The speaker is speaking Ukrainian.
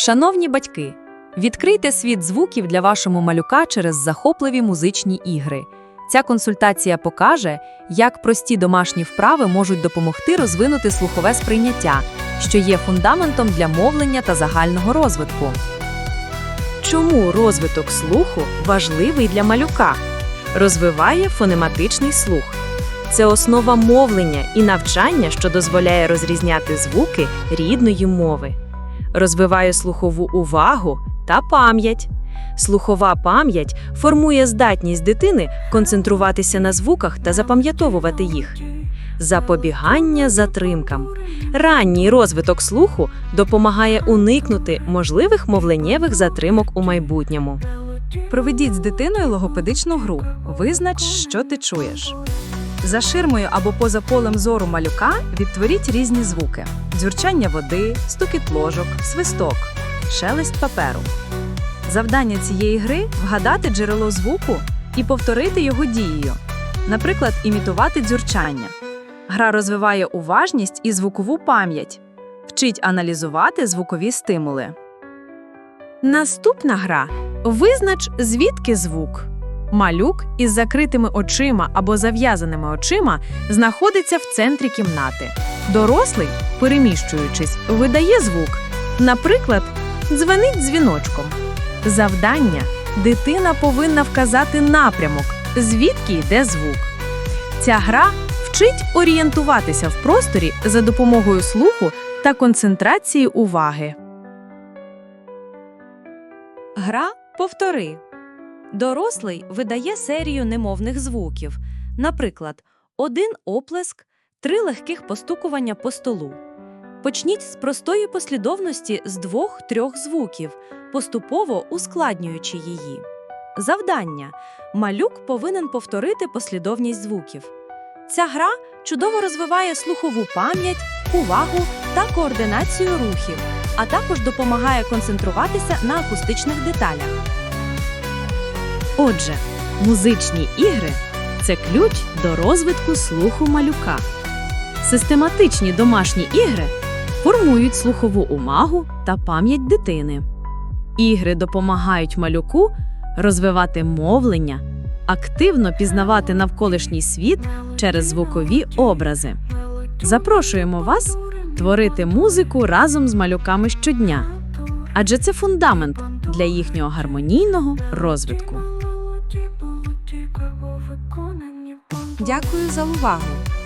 Шановні батьки, відкрийте світ звуків для вашого малюка через захопливі музичні ігри. Ця консультація покаже, як прості домашні вправи можуть допомогти розвинути слухове сприйняття, що є фундаментом для мовлення та загального розвитку. Чому розвиток слуху важливий для малюка? Розвиває фонематичний слух. Це основа мовлення і навчання, що дозволяє розрізняти звуки рідної мови. Розвиває слухову увагу та пам'ять. Слухова пам'ять формує здатність дитини концентруватися на звуках та запам'ятовувати їх. Запобігання затримкам. Ранній розвиток слуху допомагає уникнути можливих мовленнєвих затримок у майбутньому. Проведіть з дитиною логопедичну гру. Визнач, що ти чуєш. За ширмою або поза полем зору малюка відтворіть різні звуки: дзюрчання води, стукіт ложок, свисток, шелест паперу. Завдання цієї гри вгадати джерело звуку і повторити його дією, наприклад, імітувати дзюрчання. Гра розвиває уважність і звукову пам'ять, вчить аналізувати звукові стимули. Наступна гра визнач, звідки звук. Малюк із закритими очима або зав'язаними очима знаходиться в центрі кімнати. Дорослий, переміщуючись, видає звук. Наприклад, дзвенить дзвіночком. Завдання дитина повинна вказати напрямок, звідки йде звук. Ця гра вчить орієнтуватися в просторі за допомогою слуху та концентрації уваги. Гра повтори. Дорослий видає серію немовних звуків, наприклад, один оплеск, три легких постукування по столу. Почніть з простої послідовності з двох-трьох звуків, поступово ускладнюючи її. Завдання: малюк повинен повторити послідовність звуків. Ця гра чудово розвиває слухову пам'ять, увагу та координацію рухів, а також допомагає концентруватися на акустичних деталях. Отже, музичні ігри це ключ до розвитку слуху малюка. Систематичні домашні ігри формують слухову умагу та пам'ять дитини. Ігри допомагають малюку розвивати мовлення, активно пізнавати навколишній світ через звукові образи. Запрошуємо вас творити музику разом з малюками щодня, адже це фундамент для їхнього гармонійного розвитку. Дякую за увагу!